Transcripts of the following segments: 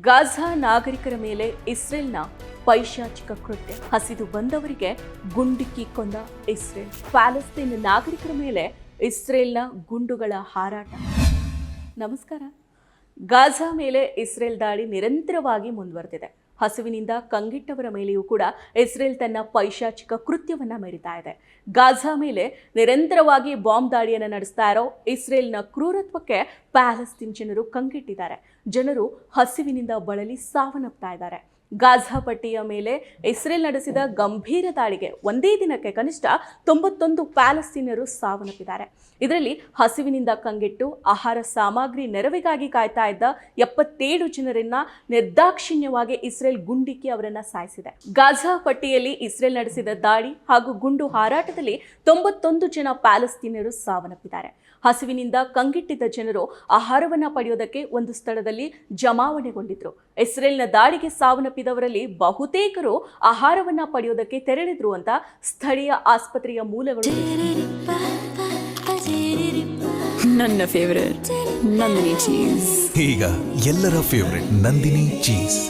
Gaza ನಾಗರಿಕರ ಮೇಲೆ ಇಸ್ರೇಲ್ನ ಪೈಶಾಚಿಕ ಕೃತ್ಯ. ಹಸಿದು ಬಂದವರಿಗೆ ಗುಂಡಿಕ್ಕಿ ಕೊಂದ ಇಸ್ರೇಲ್. ಪ್ಯಾಲೆಸ್ತೀನ್ ನಾಗರಿಕರ ಮೇಲೆ ಇಸ್ರೇಲ್ನ ಗುಂಡುಗಳ ಹಾರಾಟ. ನಮಸ್ಕಾರ. ಗಾಜಾ ಮೇಲೆ ಇಸ್ರೇಲ್ ದಾಳಿ ನಿರಂತರವಾಗಿ ಮುಂದುವರೆದಿದೆ. ಹಸುವಿನಿಂದ ಕಂಗಿಟ್ಟವರ ಮೇಲೆಯೂ ಕೂಡ ಇಸ್ರೇಲ್ ತನ್ನ ಪೈಶಾಚಿಕ ಕೃತ್ಯವನ್ನ ಮೆರಿತಾ ಇದೆ. ಗಾಜಾ ಮೇಲೆ ನಿರಂತರವಾಗಿ ಬಾಂಬ್ ದಾಳಿಯನ್ನು ನಡೆಸ್ತಾ ಇರೋ ಇಸ್ರೇಲ್ನ ಕ್ರೂರತ್ವಕ್ಕೆ ಪ್ಯಾಲೆಸ್ತೀನ್ ಜನರು ಕಂಗಿಟ್ಟಿದ್ದಾರೆ. ಜನರು ಹಸಿವಿನಿಂದ ಬಳಲಿ ಸಾವನ್ನಪ್ತಾ ಇದ್ದಾರೆ. ಗಾಜಾ ಪಟ್ಟಿಯ ಮೇಲೆ ಇಸ್ರೇಲ್ ನಡೆಸಿದ ಗಂಭೀರ ದಾಳಿಗೆ ಒಂದೇ ದಿನಕ್ಕೆ ಕನಿಷ್ಠ ತೊಂಬತ್ತೊಂದು ಪ್ಯಾಲೆಸ್ತೀನಿಯರು ಸಾವನ್ನಪ್ಪಿದ್ದಾರೆ. ಇದರಲ್ಲಿ ಹಸಿವಿನಿಂದ ಕಂಗೆಟ್ಟು ಆಹಾರ ಸಾಮಗ್ರಿ ನೆರವಿಗಾಗಿ ಕಾಯ್ತಾ ಇದ್ದ ಎಪ್ಪತ್ತೇಳು ಜನರನ್ನ ನಿರ್ದಾಕ್ಷಿಣ್ಯವಾಗಿ ಇಸ್ರೇಲ್ ಗುಂಡಿಕ್ಕಿ ಅವರನ್ನ ಸಾಯಿಸಿದೆ. ಗಾಜಾ ಪಟ್ಟಿಯಲ್ಲಿ ಇಸ್ರೇಲ್ ನಡೆಸಿದ ದಾಳಿ ಹಾಗೂ ಗುಂಡು ಹಾರಾಟದಲ್ಲಿ ತೊಂಬತ್ತೊಂದು ಜನ ಪ್ಯಾಲೆಸ್ತೀನಿಯರು ಸಾವನ್ನಪ್ಪಿದ್ದಾರೆ. ಹಸಿವಿನಿಂದ ಕಂಗೆಟ್ಟಿದ್ದ ಜನರು ಆಹಾರವನ್ನ ಪಡೆಯೋದಕ್ಕೆ ಒಂದು ಸ್ಥಳದಲ್ಲಿ ಜಮಾವಣೆಗೊಂಡಿದ್ರು. ಇಸ್ರೇಲ್ನ ದಾಳಿಗೆ ಸಾವನ್ನಪ್ಪಿದವರಲ್ಲಿ ಬಹುತೇಕರು ಆಹಾರವನ್ನ ಪಡೆಯೋದಕ್ಕೆ ತೆರಳಿದ್ರು ಅಂತ ಸ್ಥಳೀಯ ಆಸ್ಪತ್ರೆಯ ಮೂಲಗಳು ನನ್ನ ಫೇವರೇಟ್ ನಂದಿನಿ ಚೀಸ್ ಈಗ ಎಲ್ಲರ ಫೇವರೆಟ್ ನಂದಿನಿ ಚೀಸ್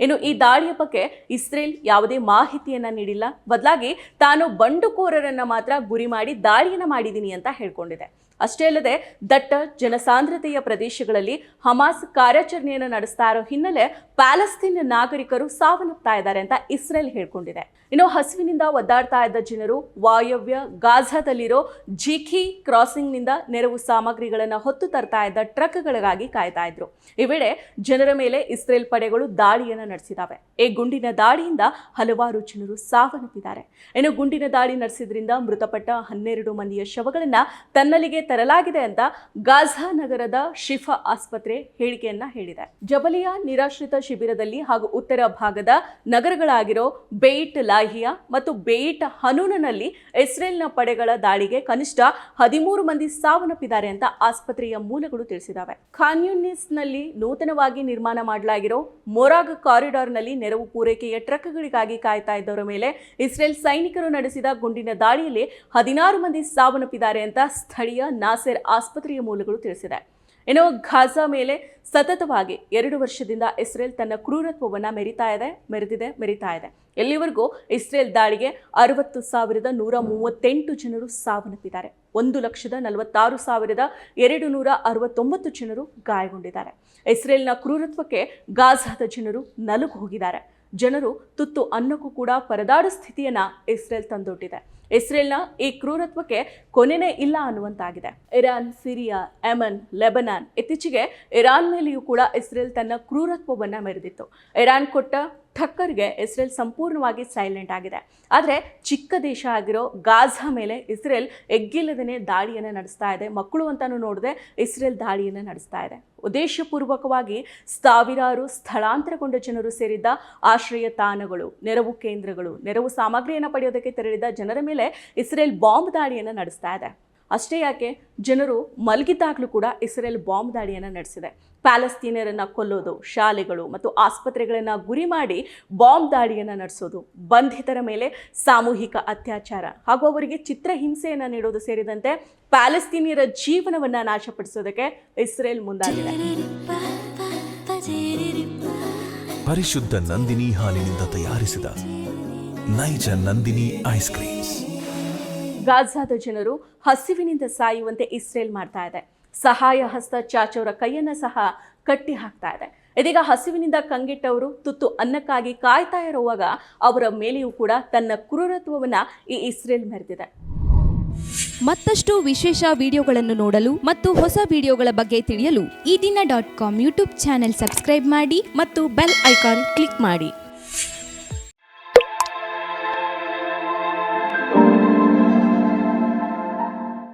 ಇನ್ನು ಈ ದಾಳಿಯ ಬಗ್ಗೆ ಇಸ್ರೇಲ್ ಯಾವುದೇ ಮಾಹಿತಿಯನ್ನ ನೀಡಿಲ್ಲ. ಬದಲಾಗಿ ತಾನು ಬಂಡುಕೋರರನ್ನ ಮಾತ್ರ ಗುರಿ ಮಾಡಿ ದಾಳಿಯನ್ನ ಮಾಡಿದ್ದೀನಿ ಅಂತ ಹೇಳ್ಕೊಂಡಿದೆ. ಅಷ್ಟೇ ಅಲ್ಲದೆ ದಟ್ಟ ಜನಸಾಂದ್ರತೆಯ ಪ್ರದೇಶಗಳಲ್ಲಿ ಹಮಾಸ್ ಕಾರ್ಯಾಚರಣೆಯನ್ನು ನಡೆಸ್ತಾ ಇರೋ ಹಿನ್ನೆಲೆ ಪ್ಯಾಲೆಸ್ತೀನ್ ನಾಗರಿಕರು ಸಾವನ್ನಪ್ತಾ ಇದ್ದಾರೆ ಅಂತ ಇಸ್ರೇಲ್ ಹೇಳ್ಕೊಂಡಿದೆ. ಇನ್ನು ಹಸುವಿನಿಂದ ಒದ್ದಾಡ್ತಾ ಇದ್ದ ಜನರು ವಾಯವ್ಯ ಗಾಝಾದಲ್ಲಿರೋ ಜಿಖಿ ಕ್ರಾಸಿಂಗ್ನಿಂದ ನೆರವು ಸಾಮಗ್ರಿಗಳನ್ನು ಹೊತ್ತು ತರ್ತಾ ಇದ್ದ ಟ್ರಕ್ಗಳಿಗಾಗಿ ಕಾಯ್ತಾ ಇದ್ರು. ಈ ವೇಳೆ ಜನರ ಮೇಲೆ ಇಸ್ರೇಲ್ ಪಡೆಗಳು ದಾಳಿಯನ್ನು ನಡೆಸಿದಾವೆ. ಈ ಗುಂಡಿನ ದಾಳಿಯಿಂದ ಹಲವಾರು ಜನರು ಸಾವನ್ನಪ್ಪಿದ್ದಾರೆ. ಇನ್ನು ಗುಂಡಿನ ದಾಳಿ ನಡೆಸಿದ್ರಿಂದ ಮೃತಪಟ್ಟ ಹನ್ನೆರಡು ಮಂದಿಯ ಶವಗಳನ್ನ ತನ್ನಲ್ಲಿಗೆ ತರಲಾಗಿದೆ ಅಂತ ಗಾಝಾ ನಗರದ ಶಿಫಾ ಆಸ್ಪತ್ರೆ ಹೇಳಿಕೆಯನ್ನ ಹೇಳಿದೆ. ಜಬಲಿಯಾ ನಿರಾಶ್ರಿತ ಶಿಬಿರದಲ್ಲಿ ಹಾಗೂ ಉತ್ತರ ಭಾಗದ ನಗರಗಳಾಗಿರೋ ಬೇಯಿಟ್ ಲಾಹಿಯಾ ಮತ್ತು ಬೇಯಿಟ್ ಹನೂನನಲ್ಲಿ ಇಸ್ರೇಲ್ನ ಪಡೆಗಳ ದಾಳಿಗೆ ಕನಿಷ್ಠ ಹದಿಮೂರು ಮಂದಿ ಸಾವನ್ನಪ್ಪಿದ್ದಾರೆ ಅಂತ ಆಸ್ಪತ್ರೆಯ ಮೂಲಗಳು ತಿಳಿಸಿದಾವೆ. ಖಾನ್ಯೂನಿಸ್ನಲ್ಲಿ ನೂತನವಾಗಿ ನಿರ್ಮಾಣ ಮಾಡಲಾಗಿರೋ ಮೊರಾಗ್ ಕಾರಿಡಾರ್ನಲ್ಲಿ ನೆರವು ಪೂರೈಕೆಯ ಟ್ರಕ್ಗಳಿಗಾಗಿ ಕಾಯ್ತಾ ಇದ್ದವರ ಮೇಲೆ ಇಸ್ರೇಲ್ ಸೈನಿಕರು ನಡೆಸಿದ ಗುಂಡಿನ ದಾಳಿಯಲ್ಲಿ ಹದಿನಾರು ಮಂದಿ ಸಾವನ್ನಪ್ಪಿದ್ದಾರೆ ಅಂತ ಸ್ಥಳೀಯ ನಾಸೆರ್ ಆಸ್ಪತ್ರೆಯ ಮೂಲಗಳು ತಿಳಿಸಿದೆ. ಇನ್ನು ಘಾಜಾ ಮೇಲೆ ಸತತವಾಗಿ ಎರಡು ವರ್ಷದಿಂದ ಇಸ್ರೇಲ್ ತನ್ನ ಕ್ರೂರತ್ವವನ್ನು ಮೆರಿತಾ ಇದೆ, ಮೆರೆದಿದೆ, ಮೆರಿತಾ ಇದೆ. ಎಲ್ಲಿವರೆಗೂ ಇಸ್ರೇಲ್ ದಾಳಿಗೆ ಅರವತ್ತು ಸಾವಿರದ ನೂರ ಮೂವತ್ತೆಂಟು ಜನರು ಸಾವನ್ನಪ್ಪಿದ್ದಾರೆ. ಒಂದು ಲಕ್ಷದ ನಲವತ್ತಾರು ಸಾವಿರದ ಎರಡು ನೂರ ಅರವತ್ತೊಂಬತ್ತು ಜನರು ಗಾಯಗೊಂಡಿದ್ದಾರೆ. ಇಸ್ರೇಲ್ನ ಕ್ರೂರತ್ವಕ್ಕೆ ಗಾಜಾದ ಜನರು ನಲುಗು ಹೋಗಿದ್ದಾರೆ. ಜನರು ತುತ್ತು ಅನ್ನಕ್ಕೂ ಕೂಡ ಪರದಾಡ ಸ್ಥಿತಿಯನ್ನು ಇಸ್ರೇಲ್ ತಂದೊಡ್ಡಿದೆ. ಇಸ್ರೇಲ್ನ ಈ ಕ್ರೂರತ್ವಕ್ಕೆ ಕೊನೆನೇ ಇಲ್ಲ ಅನ್ನುವಂತಾಗಿದೆ. ಇರಾನ್, ಸಿರಿಯಾ, ಯಮನ್, ಲೆಬನಾನ್ ಇತ್ತೀಚೆಗೆ ಇರಾನ್ ಮೇಲೆಯೂ ಕೂಡ ಇಸ್ರೇಲ್ ತನ್ನ ಕ್ರೂರತ್ವವನ್ನು ಮೆರೆದಿತ್ತು. ಇರಾನ್ ಕೊಟ್ಟ ಠಕ್ಕರ್ಗೆ ಇಸ್ರೇಲ್ ಸಂಪೂರ್ಣವಾಗಿ ಸೈಲೆಂಟ್ ಆಗಿದೆ. ಆದರೆ ಚಿಕ್ಕ ದೇಶ ಆಗಿರೋ ಗಾಝಾ ಮೇಲೆ ಇಸ್ರೇಲ್ ಎಗ್ಗಿಲ್ಲದೇ ದಾಳಿಯನ್ನು ನಡೆಸ್ತಾ ಇದೆ. ಮಕ್ಕಳು ಅಂತಾನು ನೋಡದೆ ಇಸ್ರೇಲ್ ದಾಳಿಯನ್ನು ನಡೆಸ್ತಾ ಇದೆ. ಉದ್ದೇಶಪೂರ್ವಕವಾಗಿ ಸಾವಿರಾರು ಸ್ಥಳಾಂತರಗೊಂಡ ಜನರು ಸೇರಿದ್ದ ಆಶ್ರಯ ತಾಣಗಳು ನೆರವು ಕೇಂದ್ರಗಳು, ನೆರವು ಸಾಮಗ್ರಿಯನ್ನು ಪಡೆಯೋದಕ್ಕೆ ತೆರಳಿದ ಜನರ ಮೇಲೆ ಇಸ್ರೇಲ್ ಬಾಂಬ್ ದಾಳಿಯನ್ನು ನಡೆಸ್ತಾ ಇದೆ. ಅಷ್ಟೇ ಯಾಕೆ, ಜನರು ಮಲಗಿದ್ದಾಗಲೂ ಕೂಡ ಇಸ್ರೇಲ್ ಬಾಂಬ್ ದಾಳಿಯನ್ನು ನಡೆಸಿದೆ. ಪ್ಯಾಲೆಸ್ತೀನಿಯರನ್ನು ಕೊಲ್ಲೋದು, ಶಾಲೆಗಳು ಮತ್ತು ಆಸ್ಪತ್ರೆಗಳನ್ನು ಗುರಿ ಮಾಡಿ ಬಾಂಬ್ ದಾಳಿಯನ್ನು ನಡೆಸೋದು, ಬಂಧಿತರ ಮೇಲೆ ಸಾಮೂಹಿಕ ಅತ್ಯಾಚಾರ ಹಾಗೂ ಅವರಿಗೆ ಚಿತ್ರಹಿಂಸೆಯನ್ನು ನೀಡೋದು ಸೇರಿದಂತೆ ಪ್ಯಾಲೆಸ್ತೀನಿಯರ ಜೀವನವನ್ನು ನಾಶಪಡಿಸೋದಕ್ಕೆ ಇಸ್ರೇಲ್ ಮುಂದಾಗಿದೆ. ಪರಿಶುದ್ಧ ನಂದಿನಿ ಹಾಲಿನಿಂದ ತಯಾರಿಸಿದ ನೈಜ ನಂದಿನಿ ಐಸ್ ಕ್ರೀಮ್ಸ್. ಗಾಜಾದ ಜನರು ಹಸಿವಿನಿಂದ ಸಾಯುವಂತೆ ಇಸ್ರೇಲ್ ಮಾಡ್ತಾ ಇದೆ. ಸಹಾಯ ಹಸ್ತ ಚಾಚವರ ಕೈಯನ್ನ ಸಹ ಕಟ್ಟಿ ಹಾಕ್ತಾ ಇದೆ. ಇದೀಗ ಹಸಿವಿನಿಂದ ಕಂಗೆಟ್ಟವರು ತುತ್ತು ಅನ್ನಕ್ಕಾಗಿ ಕಾಯ್ತಾ ಇರುವಾಗ ಅವರ ಮೇಲೆಯೂ ಕೂಡ ತನ್ನ ಕ್ರೂರತ್ವವನ್ನ ಈ ಇಸ್ರೇಲ್ ಮೆರೆದಿದೆ. ಮತ್ತಷ್ಟು ವಿಶೇಷ ವಿಡಿಯೋಗಳನ್ನು ನೋಡಲು ಮತ್ತು ಹೊಸ ವಿಡಿಯೋಗಳ ಬಗ್ಗೆ ತಿಳಿಯಲು Ee Dina dot com YouTube channel subscribe ಮಾಡಿ ಮತ್ತು ಬೆಲ್ ಐಕಾನ್ ಕ್ಲಿಕ್ ಮಾಡಿ.